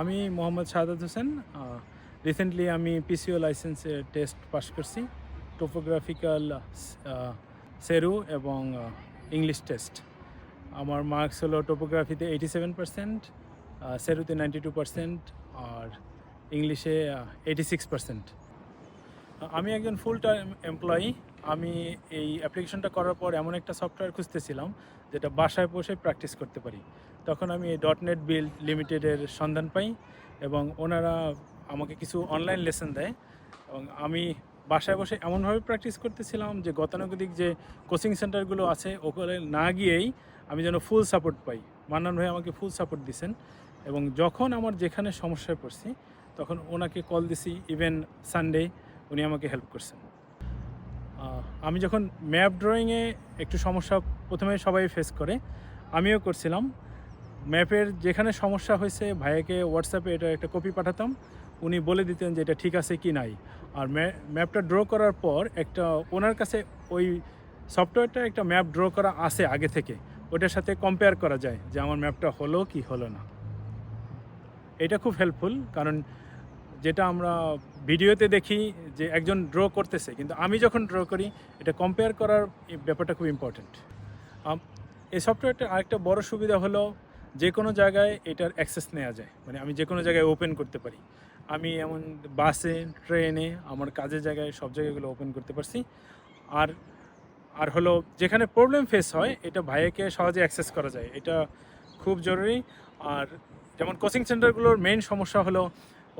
আমি মোহাম্মদ শাহাদাত হোসেন রিসেন্টলি আমি পিসিও লাইসেন্সের টেস্ট পাস করছি টোপোগ্রাফিক্যাল সেরু এবং ইংলিশ টেস্ট আমার মার্কস হলো টোপোগ্রাফিতে এইটি সেভেন পার্সেন্ট সেরুতে নাইনটি টু পার্সেন্ট আর ইংলিশে এইটি সিক্স পার্সেন্ট আমি একজন ফুল টাইম এমপ্লয়ি আমি এই অ্যাপ্লিকেশনটা করার পর এমন একটা সফটওয়্যার খুঁজতেছিলাম, যেটা বাসায় বসে প্র্যাকটিস করতে পারি। তখন আমি ডট নেট বিল্ড লিমিটেডের সন্ধান পাই এবং ওনারা আমাকে কিছু অনলাইন লেসন দেয় এবং আমি বাসায় বসে এমনভাবে প্র্যাকটিস করতেছিলাম যে গতানুগতিক যে কোচিং সেন্টারগুলো আছে ওখানে না গিয়েই আমি যেন ফুল সাপোর্ট পাই। মান্নান ভাই আমাকে ফুল সাপোর্ট দিছেন এবং যখন আমার যেখানে সমস্যায় পড়ছি, তখন ওনাকে কল দিছি ইভেন সানডে উনি আমাকে হেল্প করছেন। আমি যখন ম্যাপ ড্রয়িংয়ে একটু সমস্যা প্রথমে সবাই ফেস করে, আমিও করছিলাম। ম্যাপের যেখানে সমস্যা হয়েছে, ভাইয়াকে হোয়াটসঅ্যাপে এটা একটা কপি পাঠাতাম। উনি বলে দিতেন যে এটা ঠিক আছে কি নাই। আর ম্যাপটা ড্র করার পর একটা ওনার কাছে ওই সফটওয়্যারটা একটা ম্যাপ ড্র করা আছে আগে থেকে। ওটার সাথে কম্পেয়ার করা যায় যে আমার ম্যাপটা হলো কি হলো না। এটা খুব হেল্পফুল কারণ যেটা আমরা ভিডিওতে দেখি যে একজন ড্র করতেছে, কিন্তু আমি যখন ড্র করি, এটা কম্পেয়ার করার ব্যাপারটা খুব ইম্পর্ট্যান্ট এই সফটওয়্যারটার আরেকটা বড় সুবিধা হলো যে কোনো জায়গায় এটার অ্যাক্সেস নেওয়া যায়। মানে আমি যে কোনো জায়গায় ওপেন করতে পারি। আমি এমন বাসে, ট্রেনে, আমার কাজের জায়গায় সব জায়গাগুলো ওপেন করতে পারছি। আর আর হলো যেখানে প্রবলেম ফেস হয়, এটা ভাইয়াকে সহজে অ্যাক্সেস করা যায়। এটা খুব জরুরি। আর যেমন কোচিং সেন্টারগুলোর মেইন সমস্যা হলো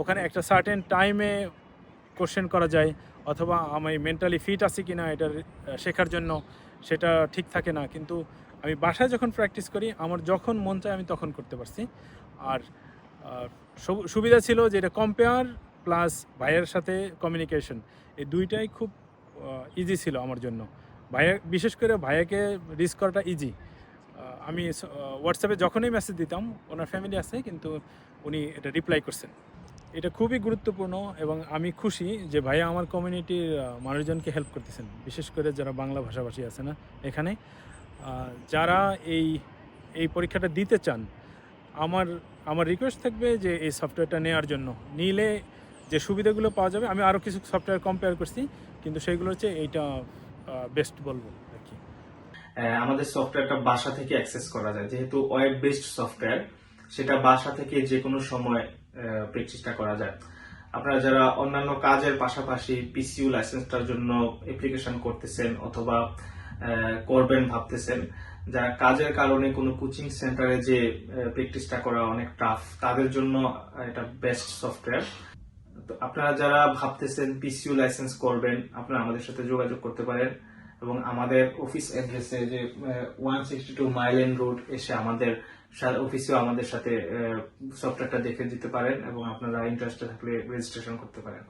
ওখানে একটা সার্টেন টাইমে কোশ্চেন করা যায়, অথবা আমি মেন্টালি ফিট আছি কি না এটা শেখার জন্য সেটা ঠিক থাকে না। কিন্তু আমি বাসায় যখন প্র্যাকটিস করি, আমার যখন মন চায় আমি তখন করতে পারছি। আর সুবিধা ছিল যে এটা কম্পেয়ার প্লাস ভাইয়ের সাথে কমিউনিকেশন এই দুইটাই খুব ইজি ছিল আমার জন্য। ভাইয়া, বিশেষ করে ভাইয়াকে রিস্ক করাটা ইজি আমি হোয়াটসঅ্যাপে যখনই মেসেজ দিতাম, ওনার ফ্যামিলি আছে, কিন্তু উনি এটা রিপ্লাই করছেন। এটা খুবই গুরুত্বপূর্ণ এবং আমি খুশি যে ভাইয়া আমার কমিউনিটির মানুষজনকে হেল্প করতেছেন। বিশেষ করে যারা বাংলা ভাষাভাষী আছে না এখানে। যারা এই এই পরীক্ষাটা দিতে চান, আমার আমার রিকোয়েস্ট থাকবে যে এই সফটওয়্যারটা নেওয়ার জন্য। নিলে যে সুবিধাগুলো পাওয়া যাবে, আমি আরও কিছু সফটওয়্যার কম্পেয়ার করছি, কিন্তু সেগুলো হচ্ছে এইটা বেস্ট বলব আর কি। আমাদের সফটওয়্যারটা বাসা থেকে অ্যাক্সেস করা যায়। যেহেতু ওয়েব বেসড সফটওয়্যার সেটা বাসা থেকে যে কোনো সময় প্র্যাকটিসটা করা যায়। আপনারা যারা অন্যান্য কাজের পাশাপাশি পিসিউ লাইসেন্সটার জন্য অ্যাপ্লিকেশন করতেছেন অথবা করবেন ভাবতেছেন, যারা কাজের কারণে কোনো কোচিং সেন্টারে যে প্র্যাকটিসটা করা অনেক টাফ তাদের জন্য এটা বেস্ট সফটওয়্যার আপনারা যারা ভাবতেছেন পিসিউ লাইসেন্স করবেন, আপনারা আমাদের সাথে যোগাযোগ করতে পারেন। এবং আমাদের অফিস অ্যাড্রেসে যে ওয়ান সিক্সটি টু মাইলেন রোড এসে আমাদের অফিসেও আমাদের সাথে সফটওয়্যারটা দেখে দিতে পারেন এবং আপনারা ইন্টারেস্টে থাকলে রেজিস্ট্রেশন করতে পারেন।